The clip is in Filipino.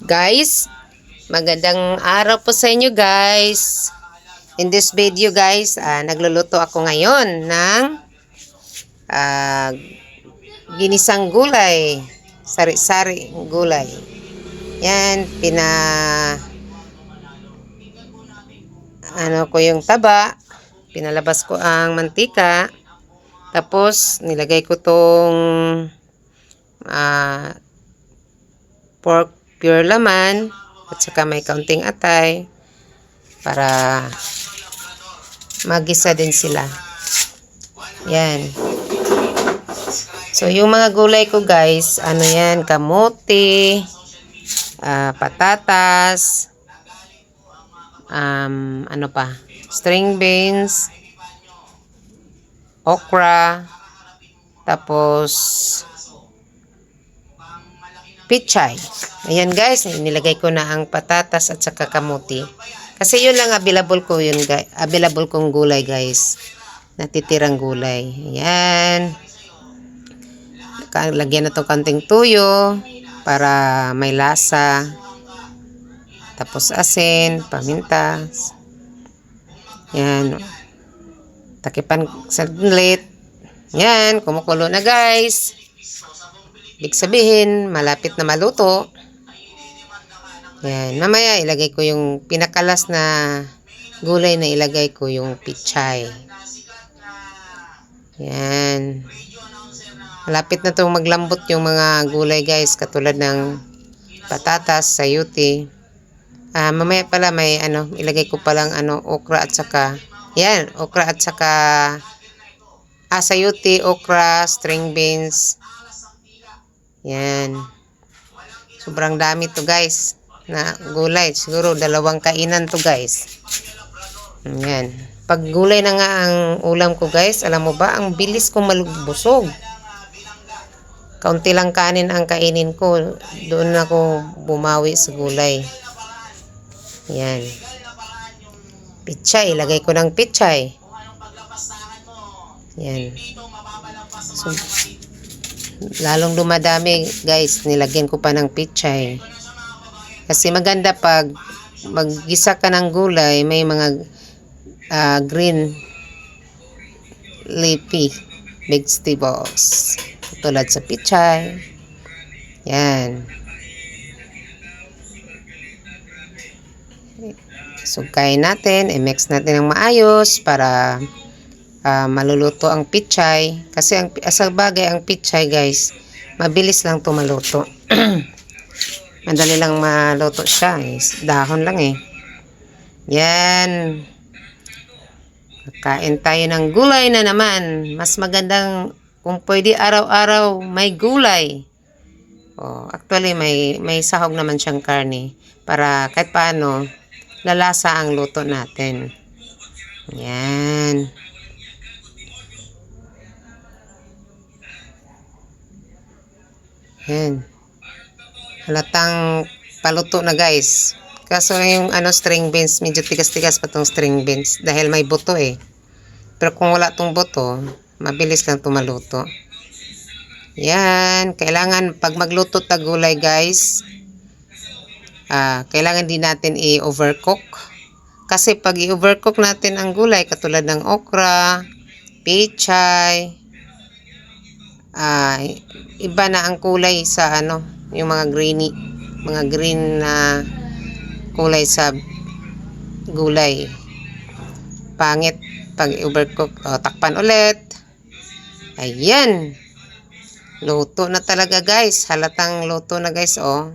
Guys, magandang araw po sa inyo guys. In this video guys, ah, nagluluto ako ngayon ng ah, ginisang gulay. Sari-sari gulay. Yan, pina ano ko yung taba. Pinalabas ko ang mantika. Tapos, nilagay ko tong ah, pork pure laman at saka may kaunting atay para magisa din sila. Yan. So, yung mga gulay ko guys, ano yan, kamote, ah, patatas, um, ano pa, string beans, okra, tapos pichay. Ayan guys, nilagay ko na ang patatas at saka kamuti. Kasi yun lang available ko yun guys. Available kong gulay guys. Natitirang gulay. Ayan. Lagyan na itong kanting tuyo para may lasa. Tapos asin, paminta. Yan. Takipan saglit. Yan, kumukulo na guys. Ibig sabihin, malapit na maluto. Yan. Mamaya, ilagay ko yung pinakalas na gulay na ilagay ko yung pichay. Yan. Malapit na itong maglambot yung mga gulay guys. Katulad ng patatas, sayuti. Ah, mamaya pala may ano, ilagay ko palang ano, okra at saka, yan, okra at saka, ah, sayuti, okra, string beans, yan. Sobrang dami to guys. Na gulay. Siguro dalawang kainan to guys. Yan. Pag gulay na nga ang ulam ko guys, alam mo ba, ang bilis kong malubusog. Kaunti lang kanin ang kainin ko. Doon ako bumawi sa gulay. Yan. Pichay. Ilagay ko ng pichay. Yan. So, lalong dumadami guys nilagyan ko pa ng pichay kasi maganda pag maggisa ka ng gulay may mga ah, green leafy vegetables tulad sa pichay yan sugkain natin i-mix natin ng maayos para ah, maluluto ang pichay. Kasi ang, sa bagay ang pichay guys, mabilis lang to maluto. Madali lang maluto siya. Eh. Dahon lang eh. Yan. Kain tayo ng gulay na naman. Mas magandang kung pwede araw-araw may gulay. Oh, actually may may sahog naman siyang karne para kahit paano lalasa ang luto natin. Yan. Yan. Halatang paluto na guys. Kaso yung ano string beans, medyo tigas-tigas pa tong string beans dahil may buto eh. Pero kung wala tong buto, mabilis lang tumaluto. Yan, kailangan pag magluto ta gulay guys, ah, kailangan din natin i-overcook. Kasi pag i-overcook natin ang gulay katulad ng okra, pechay, ah, iba na ang kulay sa ano, yung mga greeny, mga green na kulay sa gulay. Pangit pag overcook. O, takpan ulit. Ayan. Luto na talaga guys. Halatang luto na guys, oh.